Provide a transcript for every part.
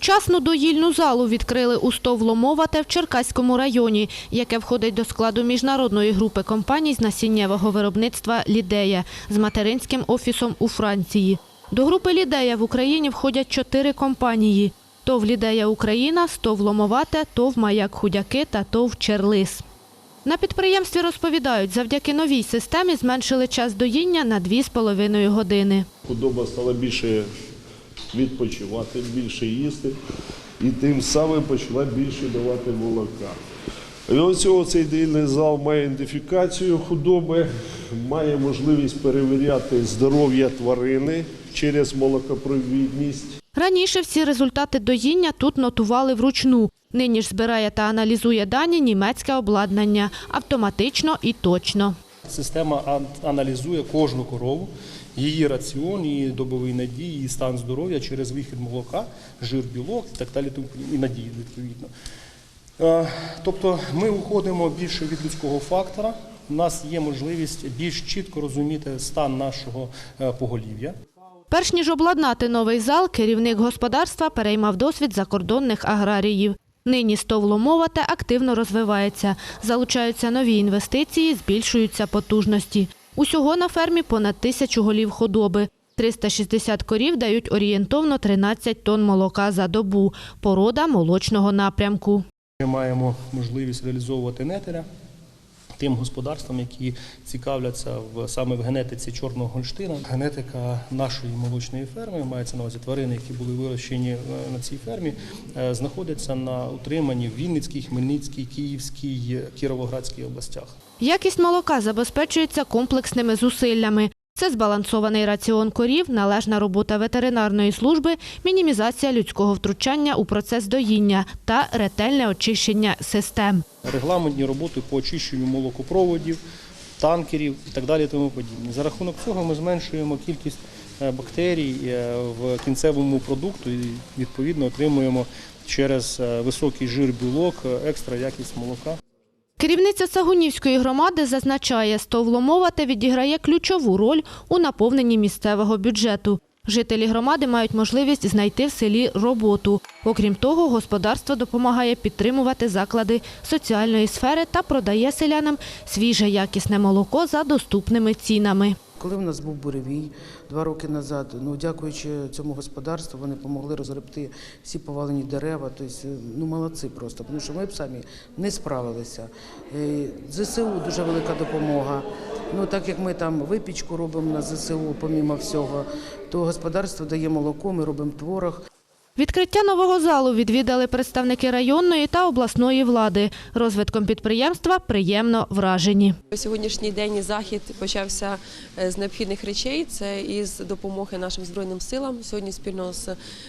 Сучасну доїльну залу відкрили у Стовломовате в Черкаському районі, яке входить до складу міжнародної групи компаній з насіннєвого виробництва «Лідея» з материнським офісом у Франції. До групи «Лідея» в Україні входять чотири компанії – ТОВ «Лідея Україна», «Стовломовате», ТОВ «Маяк Худяки» та ТОВ «Черлис». На підприємстві розповідають, завдяки новій системі зменшили час доїння на 2,5 години. Худоба стала більше відпочивати, більше їсти і тим самим почала більше давати молока. І ось цей доїльний зал має ідентифікацію худоби, має можливість перевіряти здоров'я тварини через молокопровідність. Раніше всі результати доїння тут нотували вручну. Нині ж збирає та аналізує дані німецьке обладнання автоматично і точно. Система аналізує кожну корову, її раціон, її добовий надій, її стан здоров'я через вихід молока, жир, білок і так далі, і надії відповідно. Е, Тобто ми уходимо більше від людського фактора. У нас є можливість більш чітко розуміти стан нашого е, поголів'я. Перш ніж обладнати новий зал, керівник господарства переймав досвід закордонних аграріїв. Нині стовломовате активно розвивається, залучаються нові інвестиції, збільшуються потужності. Усього на фермі понад тисячу голів худоби. 360 корів дають орієнтовно 13 тонн молока за добу. Порода молочного напрямку. Ми маємо можливість реалізовувати нетеля тим господарствам, які цікавляться в саме в генетиці чорного гольштина. Генетика нашої молочної ферми мається на увазі тварини, які були вирощені е, на цій фермі, е, знаходяться на утриманні в Вінницькій, Хмельницькій, Київській, Кіровоградській областях. Якість молока забезпечується комплексними зусиллями. Це збалансований раціон корів, належна робота ветеринарної служби, мінімізація людського втручання у процес доїння та ретельне очищення систем. Регламентні роботи по очищенню молокопроводів, танкерів і так далі. Тому подібне. За рахунок цього ми зменшуємо кількість е, бактерій е, в кінцевому продукту і відповідно отримуємо через е, високий жир білок екстра якість молока. Керівниця Сагунівської громади зазначає, стовломова та відіграє ключову роль у наповненні місцевого бюджету. Жителі громади мають можливість знайти в селі роботу. Окрім того, господарство допомагає підтримувати заклади соціальної сфери та продає селянам свіже якісне молоко за доступними цінами. Коли в нас був буревій два роки назад, ну дякуючи цьому господарству, вони допомогли розгребти всі повалені дерева. Тобто, ну молодці просто, тому що ми б самі не справилися. Е, ЗСУ дуже велика допомога. Ну так як ми там випічку робимо на ЗСУ, помімо всього, то господарство дає молоко, ми робимо творог. Відкриття нового залу відвідали представники районної та обласної влади. Розвитком підприємства приємно вражені. Сьогоднішній день захід почався е, з необхідних речей. Це із допомоги нашим збройним силам. Сьогодні спільно з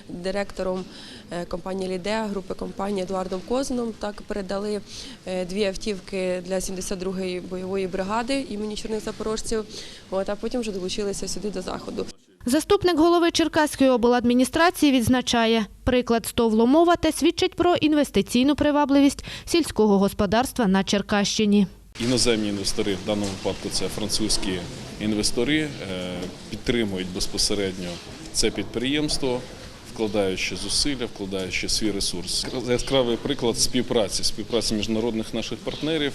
директором е, компанії Лідеа, групи компанії Едуардом Козином, так передали е, дві автівки для 72-ї бойової бригади імені Чорних Запорожців. От а потім вже долучилися сюди до заходу. Заступник голови Черкаської обладміністрації відзначає, приклад стовломовате свідчить про інвестиційну привабливість сільського господарства на Черкащині. Іноземні інвестори, в даному випадку це французькі інвестори, е, підтримують безпосередньо це підприємство, вкладаючи зусилля, вкладаючи свій ресурс. Яскравий приклад співпраці, співпраці міжнародних наших партнерів,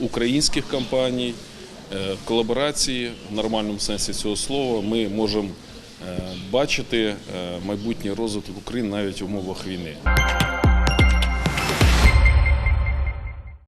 українських компаній, е, колаборації в нормальному сенсі цього слова ми можемо бачити е, майбутній розвиток України навіть в умовах війни.